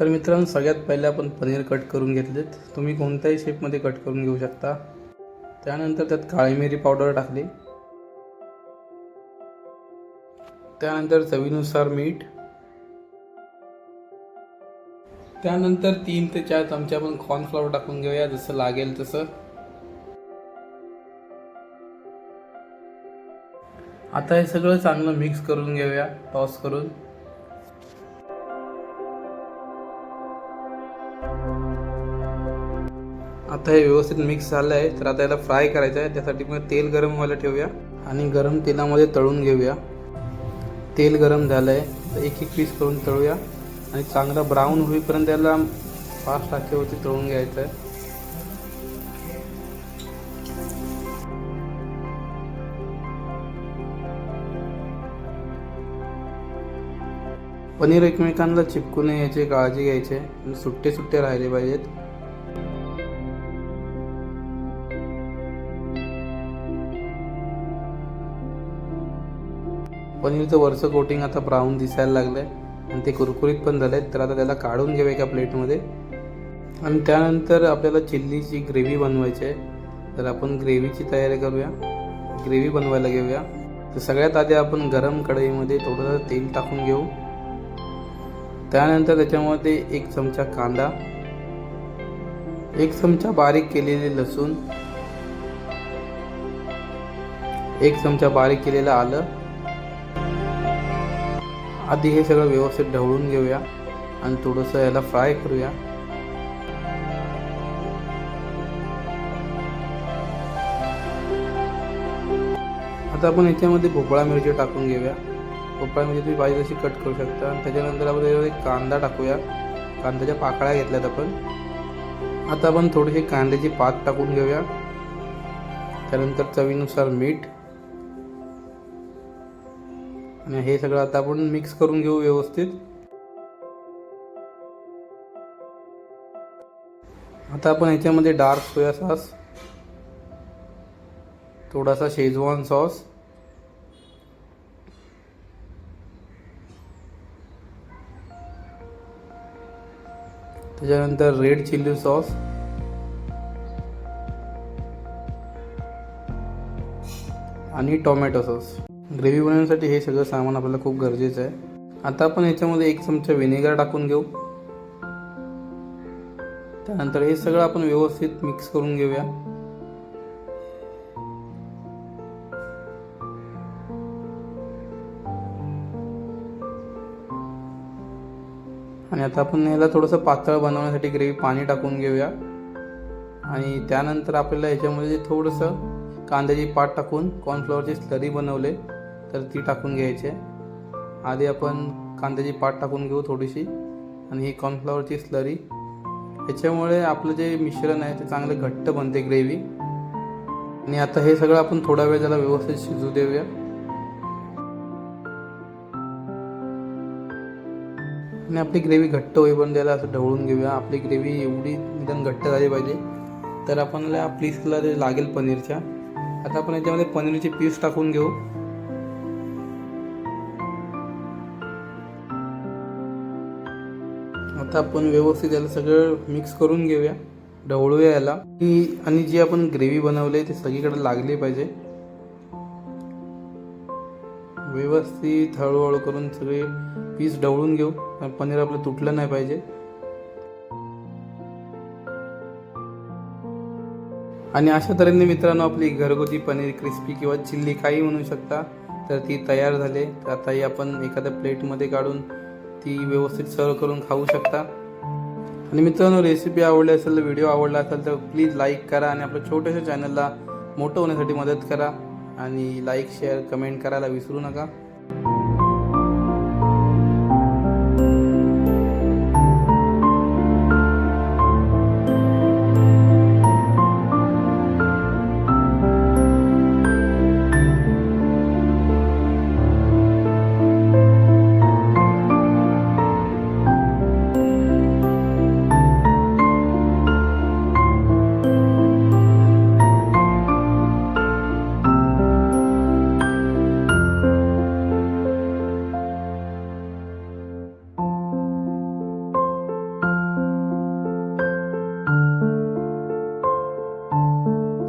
तर मित्रांनो सगळ्यात पहिले आपण पनीर कट करून घेतलेत. तुम्ही कोणत्याही शेपमध्ये कट करून घेऊ शकता. त्यानंतर त्यात काळी मिरी पावडर टाकली. त्यानंतर चवीनुसार मीठ. त्यानंतर तीन ते चार चमचे आपण कॉर्नफ्लॉवर टाकून घेऊया जसं लागेल तसं. आता हे सगळं चांगलं मिक्स करून घेऊया टॉस करून. आता हे व्यवस्थित मिक्स झालं आहे तर आता याला फ्राय करायचं आहे त्यासाठी मग तेल गरम व्हायला ठेवूया आणि गरम तेलामध्ये तळून घेऊया. तेल गरम झालं आहे तर एक एक पीस करून तळूया. आणि चांगला ब्राऊन होईपर्यंत याला फास्ट टाकेवरती तळून घ्यायचं आहे पनीर एकमेकांना चिपकू नये याची काळजी घ्यायची सुट्टे सुट्टे राहिले पाहिजेत. पनीरचं वरचं कोटिंग आता ब्राऊन दिसायला लागलं आहे आणि ते कुरकुरीत पण झाले तर आता त्याला काढून घेऊया एका प्लेटमध्ये. आणि त्यानंतर आपल्याला चिल्लीची ग्रेव्ही बनवायची आहे. तर आपण ग्रेव्हीची तयारी करूया. ग्रेव्ही बनवायला घेऊया. तर सगळ्यात आधी आपण गरम कढईमध्ये थोडंसं तेल टाकून घेऊ. त्यानंतर त्याच्यामध्ये एक चमचा कांदा एक चमचा बारीक केलेले लसूण एक चमचा बारीक केलेलं आलं. आधी हे सगळं व्यवस्थित ढवळून घेऊया आणि थोडंसं याला फ्राय करूया. आता आपण याच्यामध्ये भोपळा मिरची टाकून घेऊया. भोपळा म्हणजे तुम्ही पाहिजे तशी कट करू शकता. आणि त्याच्यानंतर आपण त्याच्यामध्ये कांदा टाकूया. कांद्याच्या पाकळ्या घेतल्यात आपण. आता आपण थोडीशी कांद्याची पात टाकून घेऊया. त्यानंतर चवीनुसार मीठ. आणि हे सगळं आता आपण मिक्स करून घेऊ व्यवस्थित. आता आपण याच्यामध्ये डार्क सोया सॉस थोडासा शेजवान सॉस त्याच्यानंतर रेड चिल्ली सॉस. आणि टोमॅटो सॉस. ग्रेव्ही बनवण्यासाठी हे सगळं सामान आपल्याला खूप गरजेचं आहे. आता आपण याच्यामध्ये एक चमचा व्हिनेगर टाकून घेऊ. त्यानंतर हे सगळं आपण व्यवस्थित मिक्स करून घेऊया. आणि आता आपण याला थोडंसं पातळ बनवण्यासाठी ग्रेव्ही पाणी टाकून घेऊया. आणि त्यानंतर आपल्याला याच्यामध्ये थोडंसं कांद्याची पात टाकून कॉर्नफ्लॉवरची स्लरी बनवले तर ती टाकून घ्यायची. आधी आपण कांद्याची पात टाकून घेऊ थोडीशी आणि ही कॉर्नफ्लॉवरची स्लरी याच्यामुळे आपलं जे मिश्रण आहे ते चांगलं घट्ट बनते ग्रेव्ही. आणि आता हे सगळं आपण थोडा वेळ त्याला व्यवस्थित शिजू देऊया. आणि आपली ग्रेव्ही घट्ट होईपर्यंत त्याला असं ढवळून घेऊया. आपली ग्रेव्ही एवढी निदान घट्ट झाली पाहिजे. तर आपल्याला पीसला ते लागेल पनीरच्या आता आपण याच्यामध्ये पनीरचे पीस टाकून घेऊ. आता आपण व्यवस्थित याला सगळं मिक्स करून घेऊया. ढवळूया याला. की आणि जी आपण ग्रेव्ही बनवली ते सगळीकडे लागली पाहिजे. व्यवस्थित हळूहळू करून सगळे पीस ढवळून घेऊ. पनीर आपलं तुटलं नाही पाहिजे. आणि अशा तऱ्हेने मित्रांनो आपली घरगुती पनीर क्रिस्पी किंवा चिल्ली काही म्हणू शकता तर ती तयार झाले. तर आता ही आपण एखाद्या प्लेटमध्ये काढून ती व्यवस्थित सर्व करून खाऊ शकता. आणि मित्रांनो रेसिपी आवडली असेल तर व्हिडिओ आवडला असेल तर प्लीज लाईक करा आणि आपल्या छोट्याशा चॅनलला मोठं होण्यासाठी मदत करा. आणि लाईक शेअर कमेंट करायला विसरू नका.